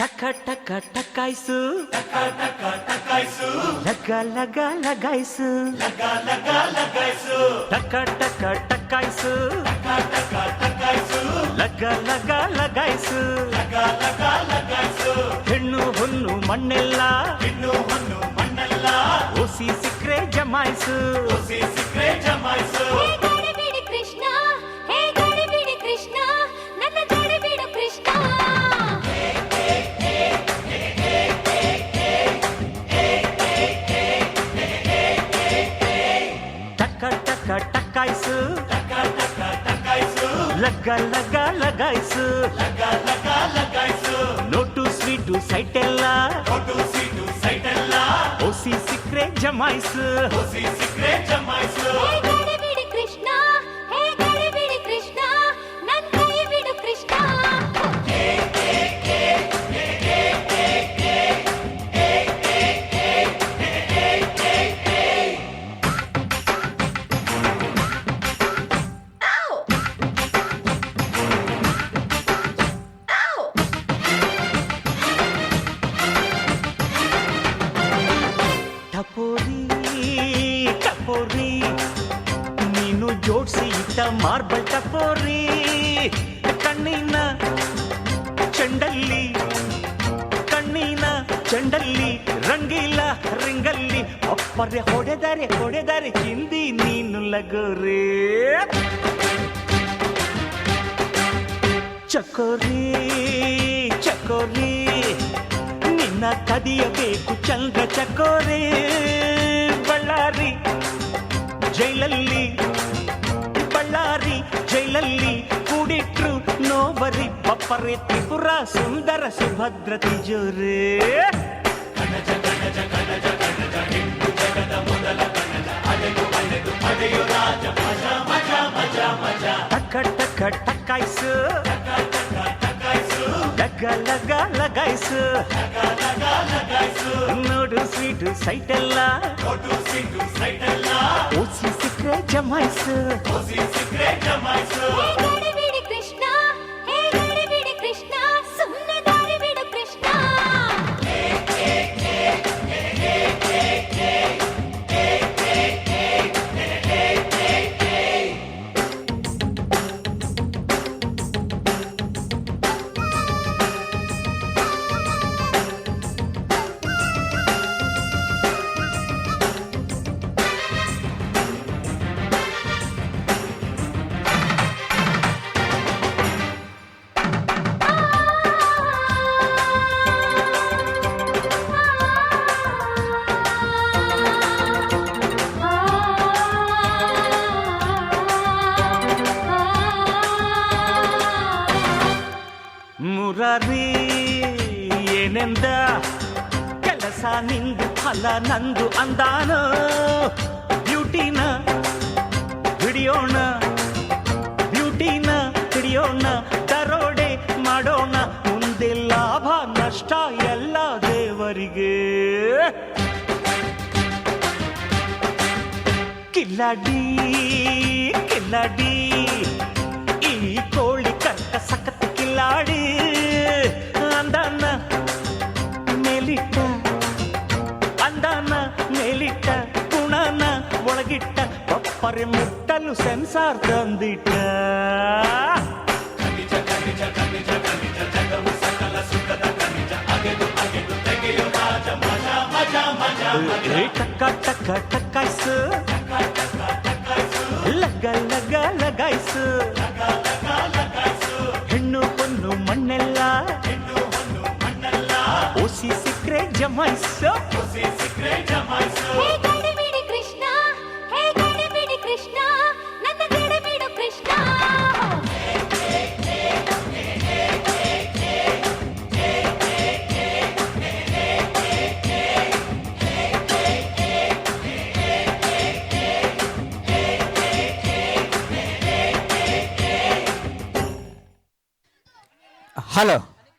ಟಕ ಟಕ ಟಕಾಯ್ಸು ಲಗ ಲಗ ಲಗಾಯ್ಸು ಟಕ ಟಕ ಟಕಾಯ್ಸು ಲಗ ಲಗ ಲಗಾಯ್ಸು ಹೆಣ್ಣು ಹೊನ್ನು ಮಣ್ಣೆಲ್ಲ ಓಸಿ ಸಿಕ್ರೆ ಜಮಾಯ್ಸು టక్క టక్కాయిసు లగ్గ లగ్గ లగాయిసు నోటు స్వీటు సైటెల్లా. ఓసి సిక్రే ఓసి సిక్రే ಮಾರ್ಬಲ್ ಟಪೋರಿ, ಕಣ್ಣಿನ ಚೆಂಡಲ್ಲಿ ಕಣ್ಣಿನ ಚೆಂಡಲ್ಲಿ ರಂಗಿಲ್ಲ ರಿಂಗಲ್ಲಿ ಅಪ್ಪರೆ ಹೊಡೆದರೆ ಹೊಡೆದರೆ ಹಿಂದಿ ನೀನು ಲಗೋರಿ. ಚಕೋರಿ ಚಕೋರಿ, ನಿನ್ನ ಕದಿಯಬೇಕು ಚಂದ್ರ ಚಕೋರಿ. ಬಳ್ಳಾರಿ ಜೈಲಲ್ಲಿ పరి త్రిపుర సుందర సుభద్ర తిజోరే. టక్క నోడు స్వీటు సైటెల్లా. ఓసి సిక్రే ಮುರಾರಿ ಏನೆಂದ? ಕೆಲಸ ನಿಂದು ಫಲ ನಂದು ಅಂದಾನ. ಬ್ಯೂಟಿನ ಹಿಡಿಯೋಣ ಬ್ಯೂಟಿನ ಹಿಡಿಯೋಣ, ದರೋಡೆ ಮಾಡೋಣ. ಮುಂದೆ ಲಾಭ, ನಷ್ಟ ಎಲ್ಲ ದೇವರಿಗೆ. ಕಿಲ್ಲಾಡಿ ಕಿಲ್ಲಾಡಿ ಈ ಕೋಳಿ ಕರ್ಕ ಸಖತ್ ಕಿಲ್ಲಾಡಿ ಒಪ್ಪರೆ ಮುಟ್ಟಲು ಸೆನ್ಸಾರ್ ತಂದಿಟ್ಟ ಏ ಟಕ್ಕ ಟಕ್ಕ ಟಕ್ಕಾಯ್ಸು ಲಗ ಲಗ ಲಗಾಯ್ಸು ಹೆಣ್ಣು ಹೊನ್ನು ಮಣ್ಣೆಲ್ಲ ಓಸಿ ಸಿಕ್ರೆ ಜಮಾಯ್ಸು ಹೇ ಗಡಿಬಿಡಿ Hello.